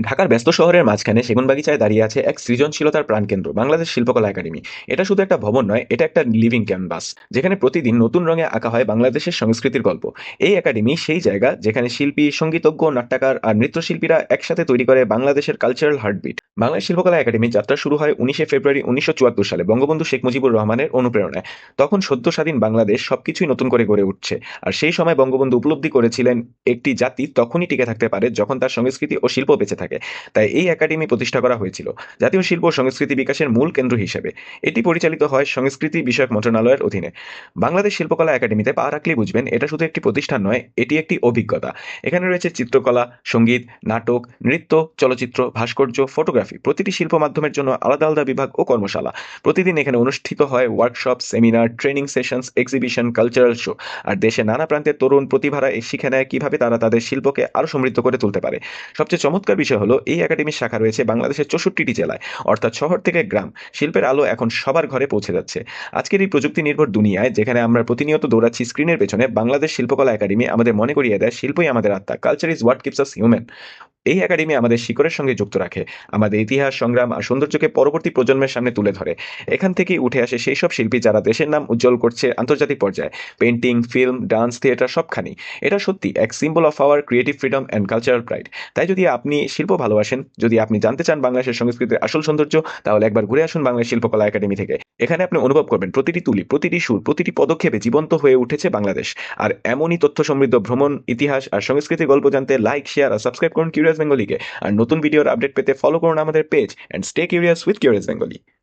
ঢাকার ব্যস্ত শহরের মাঝখানে সেগুনবাগিচায় দাঁড়িয়ে আছে এক সৃজনশীলতার প্রাণকেন্দ্র, বাংলাদেশ শিল্পকলা একাডেমি। এটা শুধু একটা ভবন নয়, এটা একটা লিভিং ক্যানভাস যেখানে প্রতিদিন নতুন রঙে আঁকা হয় বাংলাদেশের সংস্কৃতির গল্প। এই একাডেমি সেই জায়গা যেখানে শিল্পী, সঙ্গীতজ্ঞ, নাট্যকার আর নৃত্যশিল্পীরা একসাথে তৈরি করে বাংলাদেশের কালচারাল হার্টবিট বাংলাদেশ শিল্পকলা একাডেমির যাত্রা শুরু হয় উনিশে ফেব্রুয়ারি উনিশশো চুয়াত্তর সালে বঙ্গবন্ধু শেখ মুজিবুর রহমানের অনুপ্রেরণায়। তখন সদ্য স্বাধীন বাংলাদেশ সবকিছুই নতুন করে গড়ে উঠছে। আর সেই সময় বঙ্গবন্ধু উপলব্ধি করেছিলেন একটি জাতি তখনই টিকে থাকতে পারে যখন তার সংস্কৃতি ও শিল্প বেঁচে থাকে। তাই এই একাডেমি প্রতিষ্ঠা করা হয়েছিল জাতীয় শিল্প সংস্কৃতি বিকাশের মূল কেন্দ্র হিসেবে। এটি পরিচালিত হয় সংস্কৃতি বিষয়ক মন্ত্রণালয়ের অধীনে। বাংলাদেশ শিল্পকলা একাডেমিতে পা রাখলে বুঝবেন, এটা শুধু একটি প্রতিষ্ঠান নয়, এটি একটি অভিজ্ঞতা। এখানে রয়েছে চিত্রকলা, সংগীত, নাটক, নৃত্য, চলচ্চিত্র, ভাস্কর্য, ফটোগ্রাফি প্রতিটি শিল্প মাধ্যমের জন্য আলাদা আলাদা বিভাগ ও কর্মশালা। প্রতিদিন এখানে অনুষ্ঠিত হয় workshop seminar training sessions exhibition cultural show আর দেশের নানা প্রান্তের তরুণ প্রতিভারা শিখে নেয় কীভাবে তারা তাদের শিল্পকে আরও সমৃদ্ধ করে তুলতে পারে। সবচেয়ে চমৎকার বিষয় হলো, এই একাডেমির শাখা রয়েছে বাংলাদেশের চৌষট্টিটি জেলায়, অর্থাৎ শহর থেকে গ্রাম। শিল্পের আলো এখন সবার ঘরে পৌঁছে যাচ্ছে। আজকের এই প্রযুক্তি নির্ভর দুনিয়ায়, যেখানে আমরা প্রতিনিয়ত দৌড়াচ্ছি স্ক্রিনের পেছনে, বাংলাদেশ শিল্পকলা একাডেমি আমাদের মনে করিয়ে দেয়, শিল্পই আমাদের আত্মা। Culture is what keeps us human এই একাডেমি আমাদের শিকড়ের সঙ্গে যুক্ত রাখে, আমাদের ইতিহাস, সংগ্রাম আর সৌন্দর্যকে পরবর্তী প্রজন্মের সামনে তুলে ধরে। এখান থেকেই উঠে আসে সেই সব শিল্পী যারা দেশের নাম উজ্জ্বল করছে আন্তর্জাতিক পর্যায়ে। পেন্টিং ফিল্ম ডান্স থিয়েটার সবখানি এটা সত্যি এক symbol of our creative freedom and cultural pride তাই যদি আপনি শিল্প ভালোবাসেন, যদি আপনি জানতে চান বাংলাদেশের সংস্কৃতির আসল সৌন্দর্য, তাহলে একবার ঘুরে আসুন বাংলাদেশ শিল্পকলা একাডেমি থেকে। এখানে আপনি অনুভব করবেন প্রতিটি তুলি, প্রতিটি সুর, প্রতিটি পদক্ষেপে জীবন্ত হয়ে উঠেছে বাংলাদেশ। আর এমনই তথ্য সমৃদ্ধ ভ্রমণ, ইতিহাস আর সংস্কৃতির গল্প জানতে লাইক শেয়ার আর সাবস্ক্রাইব করুন কিউরিয়াস বেঙ্গলিকে আর নতুন ভিডিওর আপডেট পেতে ফলো করুন আমাদের page and stay curious with curious Bengali